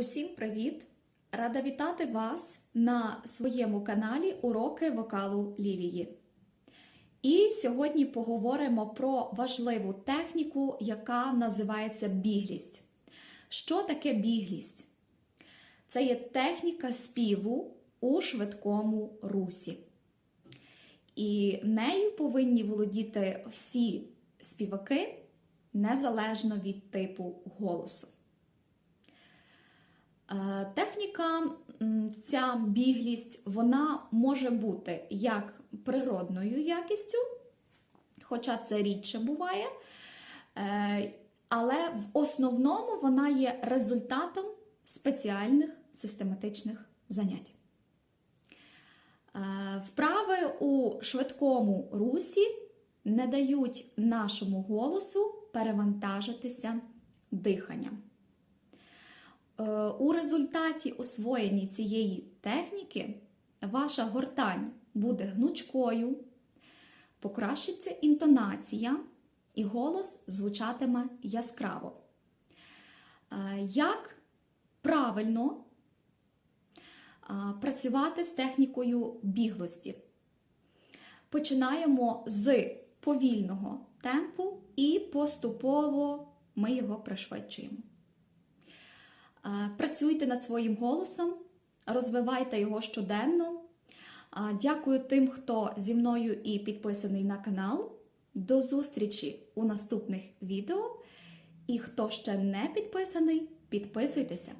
Усім привіт! Рада вітати вас на своєму каналі Уроки вокалу Лілії. І сьогодні поговоримо про важливу техніку, яка називається біглість. Що таке біглість? Це є техніка співу у швидкому русі. І нею повинні володіти всі співаки незалежно від типу голосу. Е, Техніка, ця біглість, вона може бути як природною якістю, хоча це рідше буває, е, але в основному вона є результатом спеціальних систематичних занять. Е, Вправи у швидкому русі не дають нашому голосу перевантажитися диханням. Е, У результаті освоєння цієї техніки ваша гортань буде гнучкою, покращиться інтонація і голос звучатиме яскраво. Е, Як правильно е, працювати з технікою біглості? Починаємо з повільного темпу і поступово ми його пришвидшуємо. Е, Працюйте над своїм голосом, розвивайте його щоденно. Е, Дякую тим, хто зі мною і підписаний на канал. До зустрічі у наступних відео. І хто ще не підписаний, підписуйтеся.